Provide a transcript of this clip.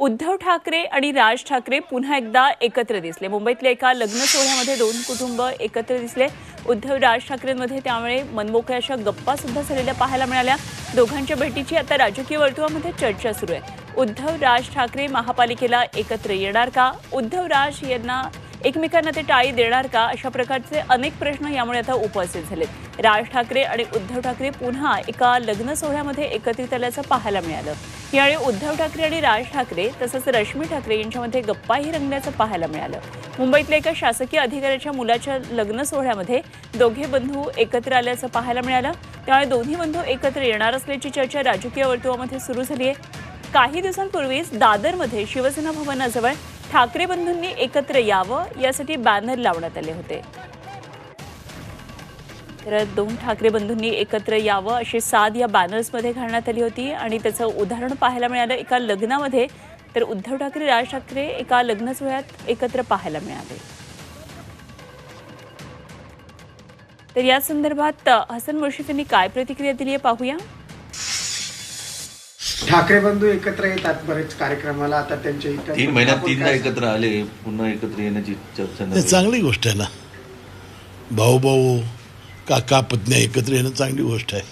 उद्धव ठाकरे आणि राज ठाकरे पुन्हा एकदा एकत्र दिसले. मुंबईतल्या एका लग्न सोहळ्यामध्ये दोन कुटुंब एकत्र दिसले. उद्धव राज ठाकरेंमध्ये त्यामुळे मनमोकळ्या अशा गप्पा सुद्धा झालेल्या पाहायला मिळाल्या. दोघांच्या भेटीची आता राजकीय वर्तुळामध्ये चर्चा सुरू आहे. उद्धव राज ठाकरे महापालिकेला एकत्र येणार का? उद्धव राज यांना एकमेकांना ते टाळी देणार का अशा प्रकारचे अनेक प्रश्न यामुळे आता उपस्थित झालेत. राज ठाकरे आणि उद्धव ठाकरे पुन्हा एका लग्न सोहळ्यामध्ये एकत्रित आल्याचं पाहायला मिळालं. यावेळी उद्धव ठाकरे आणि राज ठाकरे तसंच रश्मी ठाकरे यांच्यामध्ये गप्पाही रंगल्याचं पाहायला मिळालं. मुंबईतल्या एका शासकीय अधिकाऱ्याच्या मुलाच्या लग्न सोहळ्यामध्ये दोघे बंधू एकत्र आल्याचं पाहायला मिळालं. त्यामुळे दोन्ही बंधू एकत्र येणार असल्याची चर्चा राजकीय वर्तुळामध्ये सुरू झाली आहे काही दिवसांपूर्वीच दादरमध्ये शिवसेना भवनाजवळ ठाकरे बंधूंनी एकत्र यावं यासाठी बॅनर लावण्यात आले होते. तर दोन ठाकरे बंधूंनी एकत्र यावं अशी साद या बॅनर्समध्ये घालण्यात आली होती आणि त्याचं उदाहरण पाहायला मिळालं एका लग्नामध्ये. तर उद्धव ठाकरे राज ठाकरे एका लग्न सोहळ्यात एकत्र पाहायला मिळाले. तर या संदर्भात हसन मुर्शिफ यांनी काय प्रतिक्रिया दिली आहे पाहूया. ठाकरे बंधू एकत्र येतात बरेच कार्यक्रमाला आता त्यांच्या इथं तीन महिन्यात तीनदा एकत्र आले पुन्हा एकत्र येण्याची चर्चा नाही. नाही चांगली गोष्ट आहे ना. भाऊ भाऊ काका पत्नी एकत्र येणं चांगली गोष्ट आहे.